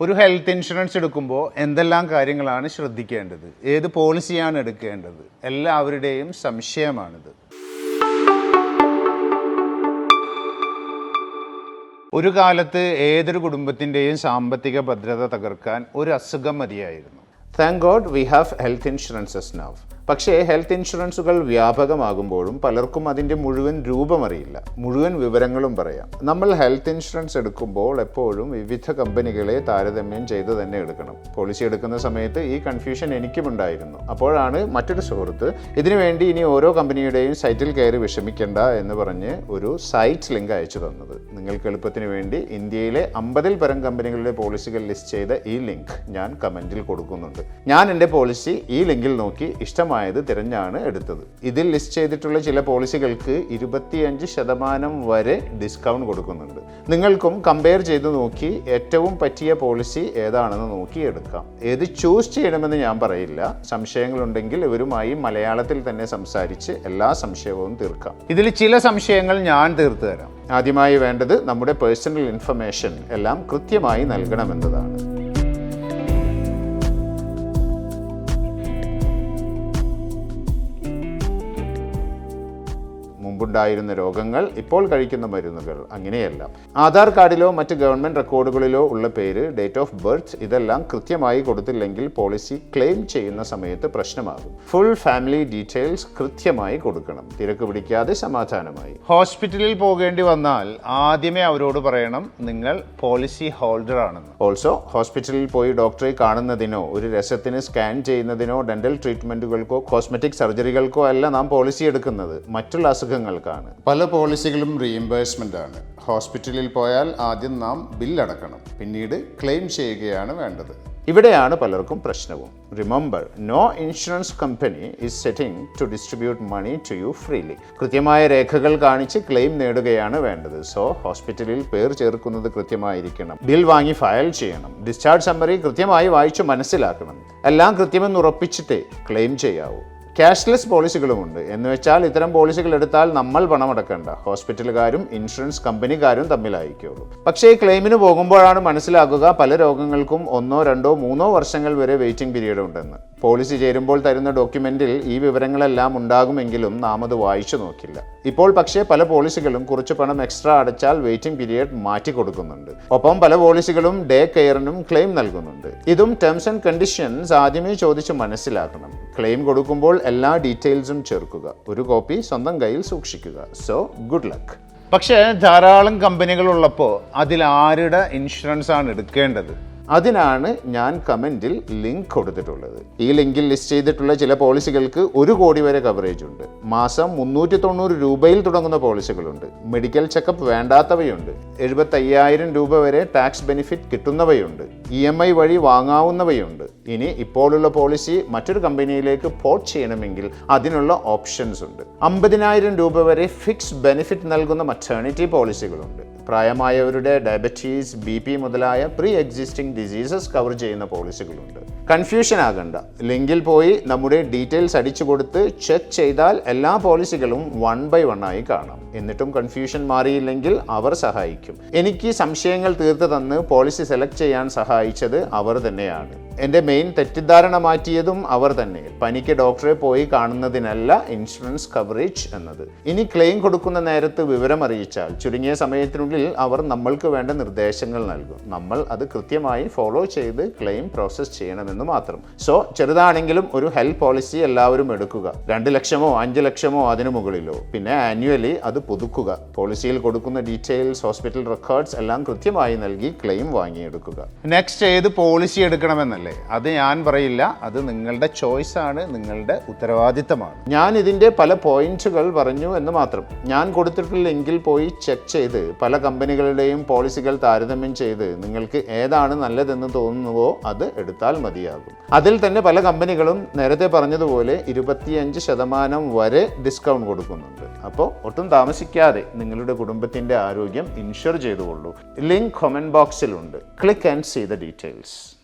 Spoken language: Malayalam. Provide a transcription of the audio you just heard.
ഒരു ഹെൽത്ത് ഇൻഷുറൻസ് എടുക്കുമ്പോൾ എന്തെല്ലാം കാര്യങ്ങളാണ് ശ്രദ്ധിക്കേണ്ടത്? ഏത് പോളിസിയാണ് എടുക്കേണ്ടത്? എല്ലാവരുടെയും സംശയമാണിത്. ഒരു കാലത്ത് ഏതൊരു കുടുംബത്തിന്റെയും സാമ്പത്തിക ഭദ്രത തകർക്കാൻ ഒരു അസുഖം മതിയായിരുന്നു. Thank God we have health insurances now പക്ഷേ ഹെൽത്ത് ഇൻഷുറൻസുകൾ വ്യാപകമാകുമ്പോഴും പലർക്കും അതിന്റെ മുഴുവൻ രൂപമറിയില്ല. മുഴുവൻ വിവരങ്ങളും പറയാം. നമ്മൾ ഹെൽത്ത് ഇൻഷുറൻസ് എടുക്കുമ്പോൾ എപ്പോഴും വിവിധ കമ്പനികളെ താരതമ്യം ചെയ്ത് തന്നെ എടുക്കണം. പോളിസി എടുക്കുന്ന സമയത്ത് ഈ കൺഫ്യൂഷൻ എനിക്കും ഉണ്ടായിരുന്നു അപ്പോഴാണ് മറ്റൊരു സുഹൃത്ത് ഇതിനുവേണ്ടി ഇനി ഓരോ കമ്പനിയുടെയും സൈറ്റിൽ കയറി വിഷമിക്കേണ്ട എന്ന് പറഞ്ഞ് ഒരു സൈറ്റ് ലിങ്ക് അയച്ചു തന്നത്. നിങ്ങൾക്ക് എളുപ്പത്തിന് വേണ്ടി ഇന്ത്യയിലെ അമ്പതിൽ പരം കമ്പനികളുടെ പോളിസികൾ ലിസ്റ്റ് ചെയ്ത ഈ ലിങ്ക് ഞാൻ കമന്റിൽ കൊടുക്കുന്നുണ്ട്. ഞാൻ എന്റെ പോളിസി ഈ ലിങ്കിൽ നോക്കി ഇഷ്ടമായത് തിരഞ്ഞാണ് എടുത്തത്. ഇതിൽ ലിസ്റ്റ് ചെയ്തിട്ടുള്ള ചില പോളിസികൾക്ക് ഇരുപത്തിയഞ്ച് ശതമാനം വരെ ഡിസ്കൗണ്ട് കൊടുക്കുന്നുണ്ട്. നിങ്ങൾക്കും കമ്പയർ ചെയ്ത് നോക്കി ഏറ്റവും പറ്റിയ പോളിസി ഏതാണെന്ന് നോക്കി എടുക്കാം. ഏത് ചൂസ് ചെയ്യണമെന്ന് ഞാൻ പറയില്ല. സംശയങ്ങളുണ്ടെങ്കിൽ ഇവരുമായി മലയാളത്തിൽ തന്നെ സംസാരിച്ച് എല്ലാ സംശയവും തീർക്കാം. ഇതിൽ ചില സംശയങ്ങൾ ഞാൻ തീർത്തു തരാം. ആദ്യമായി വേണ്ടത് നമ്മുടെ പേഴ്സണൽ ഇൻഫർമേഷൻ എല്ലാം കൃത്യമായി നൽകണമെന്നതാണ്. മുമ്പുണ്ടായിരുന്ന രോഗങ്ങൾ ഇപ്പോൾ കഴിക്കുന്ന മരുന്നുകൾ അങ്ങനെയല്ല. ആധാർ കാർഡിലോ മറ്റ് ഗവൺമെന്റ് റെക്കോർഡുകളിലോ ഉള്ള പേര് ഡേറ്റ് ഓഫ് ബർത്ത് ഇതെല്ലാം കൃത്യമായി കൊടുത്തില്ലെങ്കിൽ പോളിസി ക്ലെയിം ചെയ്യുന്ന സമയത്ത് പ്രശ്നമാകും. ഫുൾ ഫാമിലി ഡീറ്റെയിൽസ് കൃത്യമായി കൊടുക്കണം. തിരക്ക് പിടിക്കാതെ സമാധാനമായി. ഹോസ്പിറ്റലിൽ പോകേണ്ടി വന്നാൽ ആദ്യമേ അവരോട് പറയണം നിങ്ങൾ പോളിസി ഹോൾഡർ ആണെന്ന്. ഓൾസോ ഹോസ്പിറ്റലിൽ പോയി ഡോക്ടറെ കാണുന്നതിനോ ഒരു രസത്തിന് സ്കാൻ ചെയ്യുന്നതിനോ ഡെന്റൽ ട്രീറ്റ്മെന്റുകൾക്കോ കോസ്മെറ്റിക് സർജറികൾക്കോ അല്ല നാം പോളിസി എടുക്കുന്നത്. മറ്റുള്ള അസുഖങ്ങൾക്കാണ് പല പോളിസികളും റീഇംബേഴ്സ്മെന്റ് ആണ്. ഹോസ്പിറ്റലിൽ പോയാൽ ആദ്യം നാം ബില്ലടക്കണം പിന്നീട് ക്ലെയിം ചെയ്യുകയാണ് വേണ്ടത്. ഇവിടെയാണ് പലർക്കും പ്രശ്നവും. Remember no insurance company is setting to distribute money to you freely കൃത്യമായ രേഖകൾ കാണിച്ച് ക്ലെയിം നേടുകയാണ് വേണ്ടത്. സോ ഹോസ്പിറ്റലിൽ പേർ ചേർക്കുന്നത് കൃത്യമായിരിക്കണം. ബിൽ വാങ്ങി ഫയൽ ചെയ്യണം. ഡിസ്ചാർജ് സമ്മറി കൃത്യമായി വായിച്ചു മനസ്സിലാക്കണം. എല്ലാം കൃത്യമെന്ന് ഉറപ്പിച്ചിട്ടേ ക്ലെയിം ചെയ്യാവൂ. ക്യാഷ്ലെസ് പോളിസികളുമുണ്ട് എന്ന് വെച്ചാൽ ഇത്തരം പോളിസികൾ എടുത്താൽ നമ്മൾ പണമടക്കേണ്ട. ഹോസ്പിറ്റലുകാരും ഇൻഷുറൻസ് കമ്പനിക്കാരും തമ്മിലായിരിക്കുള്ളൂ. പക്ഷേ ഈ ക്ലെയിമിന് പോകുമ്പോഴാണ് മനസ്സിലാക്കുക പല രോഗങ്ങൾക്കും ഒന്നോ രണ്ടോ മൂന്നോ വർഷങ്ങൾ വരെ വെയിറ്റിംഗ് പീരീഡ് ഉണ്ടെന്ന്. പോളിസി ചേരുമ്പോൾ തരുന്ന ഡോക്യുമെന്റിൽ ഈ വിവരങ്ങളെല്ലാം ഉണ്ടാകുമെങ്കിലും നാം അത് വായിച്ചു നോക്കില്ല. ഇപ്പോൾ പക്ഷേ പല പോളിസികളും കുറച്ച് പണം എക്സ്ട്രാ അടച്ചാൽ വെയിറ്റിംഗ് പീരിയഡ് മാറ്റി കൊടുക്കുന്നുണ്ട്. ഒപ്പം പല പോളിസികളും ഡേ കെയറിനും ക്ലെയിം നൽകുന്നുണ്ട്. ഇതും ടേംസ് ആൻഡ് കണ്ടീഷൻസ് ആദ്യമേ ചോദിച്ച് മനസ്സിലാക്കണം. ക്ലെയിം കൊടുക്കുമ്പോൾ എല്ലാ ഡീറ്റെയിൽസും ചേർക്കുക. ഒരു കോപ്പി സ്വന്തം കയ്യിൽ സൂക്ഷിക്കുക. So good luck. പക്ഷേ ധാരാളം കമ്പനികളുള്ളപ്പോൾ അതിൽ ആരുടെ ഇൻഷുറൻസ് ആണ് എടുക്കേണ്ടത്? അതിനാണ് ഞാൻ കമന്റിൽ ലിങ്ക് കൊടുത്തിട്ടുള്ളത്. ഈ ലിങ്കിൽ ലിസ്റ്റ് ചെയ്തിട്ടുള്ള ചില പോളിസികൾക്ക് ഒരു കോടി വരെ കവറേജ് ഉണ്ട്. മാസം മുന്നൂറ്റി തൊണ്ണൂറ് രൂപയിൽ തുടങ്ങുന്ന പോളിസികളുണ്ട്. Medical checkup വേണ്ടാത്തവയുണ്ട്. എഴുപത്തയ്യായിരം രൂപ വരെ ടാക്സ് ബെനിഫിറ്റ് കിട്ടുന്നവയുണ്ട്. ഇ എം ഐ വഴി വാങ്ങാവുന്നവയുണ്ട്. ഇനി ഇപ്പോഴുള്ള പോളിസി മറ്റൊരു കമ്പനിയിലേക്ക് പോർട്ട് ചെയ്യണമെങ്കിൽ അതിനുള്ള ഓപ്ഷൻസ് ഉണ്ട്. അമ്പതിനായിരം രൂപ വരെ ഫിക്സ് ബെനിഫിറ്റ് നൽകുന്ന മറ്റേണിറ്റി പോളിസികളുണ്ട് പ്രായമായവരുടെ ഡയബറ്റീസ് ബി പി മുതലായ പ്രീ എക്സിസ്റ്റിംഗ് ഡിസീസസ് കവർ ചെയ്യുന്ന പോളിസികളുണ്ട് കൺഫ്യൂഷൻ ആകണ്ട. ലിങ്കിൽ പോയി നമ്മുടെ ഡീറ്റെയിൽസ് അടിച്ചു കൊടുത്ത് ചെക്ക് ചെയ്താൽ എല്ലാ പോളിസികളും വൺ ബൈ വൺ ആയി കാണാം. എന്നിട്ടും കൺഫ്യൂഷൻ മാറിയില്ലെങ്കിൽ അവർ സഹായിക്കും. എനിക്ക് സംശയങ്ങൾ തീർത്തു തന്ന് പോളിസി സെലക്ട് ചെയ്യാൻ സഹായിച്ചത് അവർ തന്നെയാണ്. എന്റെ മെയിൻ തെറ്റിദ്ധാരണ മാറ്റിയതും അവർ തന്നെ. പനിക്ക് ഡോക്ടറെ പോയി കാണുന്നതിനല്ല ഇൻഷുറൻസ് കവറേജ് എന്നത്. ഇനി ക്ലെയിം കൊടുക്കുന്ന നേരത്ത് വിവരം അറിയിച്ചാൽ ചുരുങ്ങിയ സമയത്തിനുള്ളിൽ അവർ നമ്മൾക്ക് വേണ്ട നിർദ്ദേശങ്ങൾ നൽകും. നമ്മൾ അത് കൃത്യമായി ഫോളോ ചെയ്ത് ക്ലെയിം പ്രോസസ്സ് ചെയ്യണമെന്ന് മാത്രം. സോ ചെറുതാണെങ്കിലും ഒരു ഹെൽത്ത് പോളിസി എല്ലാവരും എടുക്കുക. രണ്ട് ലക്ഷമോ അഞ്ച് ലക്ഷമോ അതിനു മുകളിലോ. പിന്നെ ആനുവലി അത് പുതുക്കുക. പോളിസിയിൽ കൊടുക്കുന്ന ഡീറ്റെയിൽസ് ഹോസ്പിറ്റൽ റെക്കോർഡ്സ് എല്ലാം കൃത്യമായി നൽകി ക്ലെയിം വാങ്ങിയെടുക്കുക. നെക്സ്റ്റ് ഏത് പോളിസി എടുക്കണമെന്നല്ലേ. അത് ഞാൻ പറയില്ല. അത് നിങ്ങളുടെ ചോയ്സ് ആണ് നിങ്ങളുടെ ഉത്തരവാദിത്തമാണ്. ഞാൻ ഇതിന്റെ പല പോയിന്റുകൾ പറഞ്ഞു എന്ന് മാത്രം. ഞാൻ കൊടുത്തിട്ടില്ലെങ്കിൽ പോയി ചെക്ക് ചെയ്ത് പല കമ്പനികളുടെയും പോളിസികൾ താരതമ്യം ചെയ്ത് നിങ്ങൾക്ക് ഏതാണ് നല്ലതെന്ന് തോന്നുന്നുവോ അത് എടുത്താൽ മതിയാകും. അതിൽ തന്നെ പല കമ്പനികളും നേരത്തെ പറഞ്ഞതുപോലെ ഇരുപത്തിയഞ്ച് ശതമാനം വരെ ഡിസ്കൗണ്ട് കൊടുക്കുന്നുണ്ട്. അപ്പോൾ ഒട്ടും താമസിക്കാതെ നിങ്ങളുടെ കുടുംബത്തിന്റെ ആരോഗ്യം ഇൻഷുർ ചെയ്തുകൊള്ളൂ. Link comment ബോക്സിലുണ്ട് click and see the details